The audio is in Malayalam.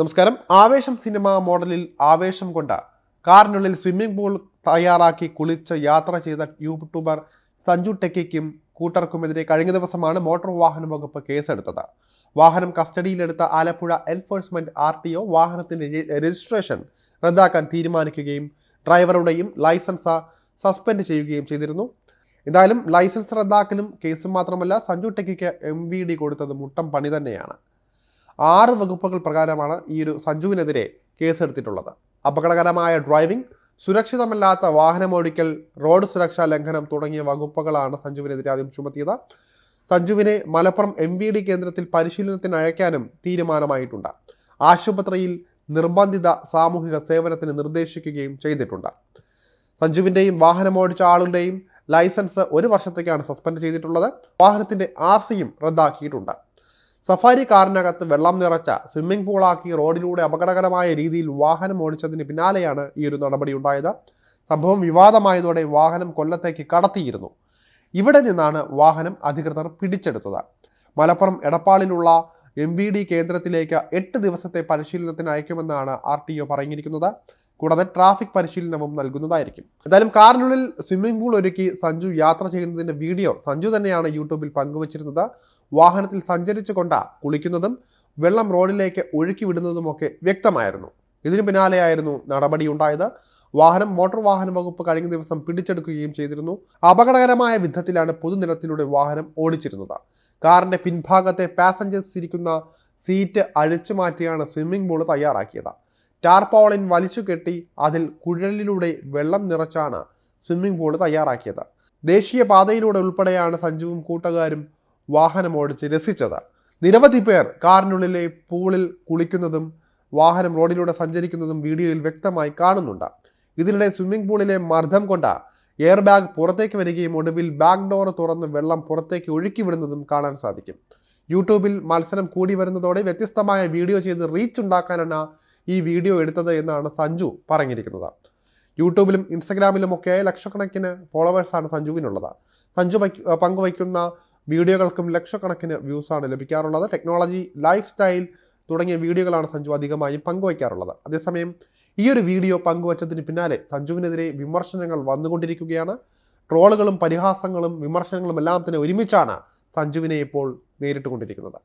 നമസ്കാരം. ആവേശം സിനിമ മോഡലിൽ ആവേശം കൊണ്ട കാറിനുള്ളിൽ സ്വിമ്മിംഗ് പൂൾ തയ്യാറാക്കി കുളിച്ച് യാത്ര ചെയ്ത യൂട്യൂബർ സഞ്ജു ടെക്കിക്കും കൂട്ടർക്കുമെതിരെ കഴിഞ്ഞ ദിവസമാണ് മോട്ടോർ വാഹന വകുപ്പ് കേസെടുത്തത്. വാഹനം കസ്റ്റഡിയിലെടുത്ത Alappuzha enforcement R T O വാഹനത്തിന്റെ രജിസ്ട്രേഷൻ റദ്ദാക്കാൻ തീരുമാനിക്കുകയും ഡ്രൈവറുടെയും ലൈസൻസ് സസ്പെൻഡ് ചെയ്യുകയും ചെയ്തിരുന്നു. എന്തായാലും ലൈസൻസ് റദ്ദാക്കലും കേസും മാത്രമല്ല സഞ്ജു ടെക്കിക്ക് എം കൊടുത്തത് മുട്ടം പണി തന്നെയാണ്. ആറ് വകുപ്പുകൾ പ്രകാരമാണ് ഈ ഒരു സഞ്ജുവിനെതിരെ കേസെടുത്തിട്ടുള്ളത്. അപകടകരമായ ഡ്രൈവിംഗ് സുരക്ഷിതമല്ലാത്ത വാഹനമോടിക്കൽ റോഡ് സുരക്ഷാ ലംഘനം തുടങ്ങിയ വകുപ്പുകളാണ് സഞ്ജുവിനെതിരെ ആദ്യം ചുമത്തിയത്. സഞ്ജുവിനെ മലപ്പുറം എം വി ഡി കേന്ദ്രത്തിൽ പരിശീലനത്തിന് അയക്കാനും തീരുമാനമായിട്ടുണ്ട്. ആശുപത്രിയിൽ നിർബന്ധിത സാമൂഹിക സേവനത്തിന് നിർദ്ദേശിക്കുകയും ചെയ്തിട്ടുണ്ട്. സഞ്ജുവിന്റെയും വാഹനമോടിച്ച ആളുടെയും ലൈസൻസ് ഒരു വർഷത്തേക്കാണ് സസ്പെൻഡ് ചെയ്തിട്ടുള്ളത്. വാഹനത്തിന്റെ ആർ സിയും റദ്ദാക്കിയിട്ടുണ്ട്. സഫാരി കാറിനകത്ത് വെള്ളം നിറച്ച സ്വിമ്മിംഗ് പൂളാക്കി റോഡിലൂടെ അപകടകരമായ രീതിയിൽ വാഹനം ഓടിച്ചതിന് പിന്നാലെയാണ് ഈ ഒരു നടപടി ഉണ്ടായത്. സംഭവം വിവാദമായതോടെ വാഹനം കൊല്ലത്തേക്ക് കടത്തിയിരുന്നു. ഇവിടെ നിന്നാണ് വാഹനം അധികൃതർ പിടിച്ചെടുത്തത്. മലപ്പുറം എടപ്പാളിലുള്ള എം വി ഡി കേന്ദ്രത്തിലേക്ക് എട്ട് ദിവസത്തെ പരിശീലനത്തിന് അയക്കുമെന്നാണ് ആർ ടി ഒ പറഞ്ഞിരിക്കുന്നത്. കൂടാതെ ട്രാഫിക് പരിശീലനവും നൽകുന്നതായിരിക്കും. എന്തായാലും കാറിനുള്ളിൽ സ്വിമ്മിംഗ് പൂൾ ഒരുക്കി സഞ്ജു യാത്ര ചെയ്യുന്നതിന്റെ വീഡിയോ സഞ്ജു തന്നെയാണ് യൂട്യൂബിൽ പങ്കുവച്ചിരുന്നത്. വാഹനത്തിൽ സഞ്ചരിച്ചു കൊണ്ട കുളിക്കുന്നതും വെള്ളം റോഡിലേക്ക് ഒഴുക്കി വിടുന്നതുമൊക്കെ വ്യക്തമായിരുന്നു. ഇതിനു പിന്നാലെയായിരുന്നു നടപടിയുണ്ടായത്. വാഹനം മോട്ടോർ വാഹന വകുപ്പ് കഴിഞ്ഞ ദിവസം പിടിച്ചെടുക്കുകയും ചെയ്തിരുന്നു. അപകടകരമായ വിധത്തിലാണ് പൊതുനിരത്തിലൂടെ വാഹനം ഓടിച്ചിരുന്നത്. കാറിന്റെ പിൻഭാഗത്തെ പാസഞ്ചേഴ്സ് ഇരിക്കുന്ന സീറ്റ് അഴിച്ചു മാറ്റിയാണ് സ്വിമ്മിംഗ് പൂൾ തയ്യാറാക്കിയത്. ടാർപോളിൻ വലിച്ചു കെട്ടി അതിൽ കുഴലിലൂടെ വെള്ളം നിറച്ചാണ് സ്വിമ്മിംഗ് പൂൾ തയ്യാറാക്കിയത്. ദേശീയ പാതയിലൂടെ ഉൾപ്പെടെയാണ് സഞ്ജുവും കൂട്ടുകാരും വാഹനം ഓടിച്ച് രസിച്ചത്. നിരവധി പേർ കാറിനുള്ളിലെ പൂളിൽ കുളിക്കുന്നതും വാഹനം റോഡിലൂടെ സഞ്ചരിക്കുന്നതും വീഡിയോയിൽ വ്യക്തമായി കാണുന്നുണ്ട്. ഇതിനിടെ സ്വിമ്മിംഗ് പൂളിലെ മർദ്ദം കൊണ്ട എയർ ബാഗ് പുറത്തേക്ക് വരികയും ഒടുവിൽ ബാക്ക് ഡോർ തുറന്ന് വെള്ളം പുറത്തേക്ക് ഒഴുക്കി വിടുന്നതും കാണാൻ സാധിക്കും. യൂട്യൂബിൽ മത്സരം കൂടി വരുന്നതോടെ വ്യത്യസ്തമായ വീഡിയോ ചെയ്ത് റീച്ച് ഉണ്ടാക്കാനാണ് ഈ വീഡിയോ എടുത്തത് എന്നാണ് സഞ്ജു പറഞ്ഞിരിക്കുന്നത്. യൂട്യൂബിലും ഇൻസ്റ്റഗ്രാമിലും ഒക്കെ ലക്ഷക്കണക്കിന് ഫോളോവേഴ്സാണ് സഞ്ജുവിനുള്ളത്. സഞ്ജു വയ്ക്ക- പങ്കുവയ്ക്കുന്ന വീഡിയോകൾക്കും ലക്ഷക്കണക്കിന് വ്യൂസാണ് ലഭിക്കാറുള്ളത്. ടെക്നോളജി ലൈഫ് സ്റ്റൈൽ തുടങ്ങിയ വീഡിയോകളാണ് സഞ്ജു അധികമായും പങ്കുവയ്ക്കാറുള്ളത്. അതേസമയം ഈ ഒരു വീഡിയോ പങ്കുവച്ചതിന് പിന്നാലെ സഞ്ജുവിനെതിരെ വിമർശനങ്ങൾ വന്നുകൊണ്ടിരിക്കുകയാണ്. ട്രോളുകളും പരിഹാസങ്ങളും വിമർശനങ്ങളും എല്ലാം തന്നെ ഒരുമിച്ചാണ് സഞ്ജുവിനെ ഇപ്പോൾ നേരിട്ടുകൊണ്ടിരിക്കുന്നത്